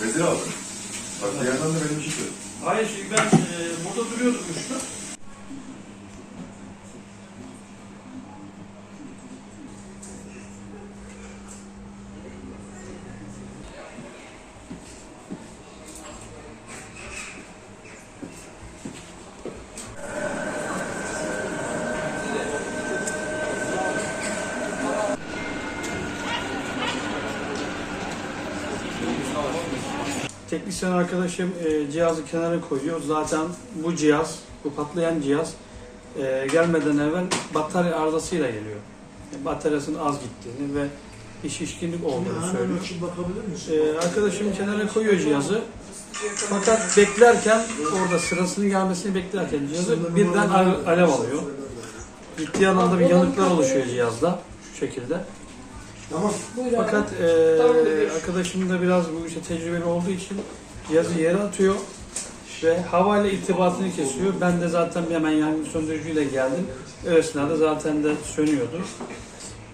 Bedir abi. Bak bir yandan da benim çıktı. Hayır şimdi ben e, burada duruyordum üçlü. Teknisyen arkadaşım e, cihazı kenara koyuyor. Zaten bu cihaz, bu patlayan cihaz e, gelmeden evvel batarya arızasıyla geliyor. Yani bataryasının az gittiğini ve bir şişkinlik olduğunu söylüyor. açıp bakabilir misin? E, arkadaşım kenara koyuyor cihazı. Fakat beklerken, orada sırasının gelmesini beklerken cihazı birden ale- alev alıyor. Ciddi anlamda bir yanıklar oluşuyor cihazda. Şu şekilde. Tamam. Fakat e, arkadaşım da biraz bu işe tecrübeli olduğu için cihazı yere atıyor ve havayla irtibatını kesiyor. Ben de zaten hemen yangın söndürücüyle geldim. O esnada zaten de sönüyordu.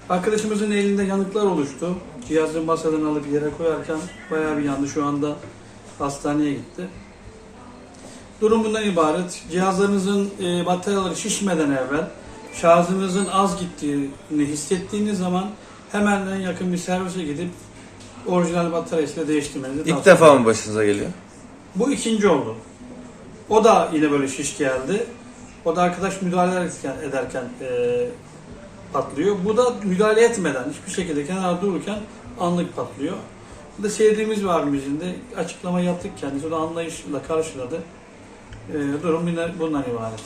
Arkadaşımızın elinde yanıklar oluştu. Cihazı masadan alıp yere koyarken bayağı bir yandı. Şu anda hastaneye gitti. Durum bundan ibaret. Cihazlarınızın e, bataryaları şişmeden evvel şarjınızın az gittiğini hissettiğiniz zaman hemen en yakın bir servise gidip orijinal bataryasıyla değiştirmenizi İlk tavsiye defa mı başınıza geliyor? Bu ikinci oldu. O da yine böyle şiş geldi. O da arkadaş müdahale ederken, ederken e, patlıyor. Bu da müdahale etmeden hiçbir şekilde kenarda dururken anlık patlıyor. Bu da sevdiğimiz bir abimizin de açıklama yaptık kendisi. O da anlayışla karşıladı. E, durum yine bundan ibaret.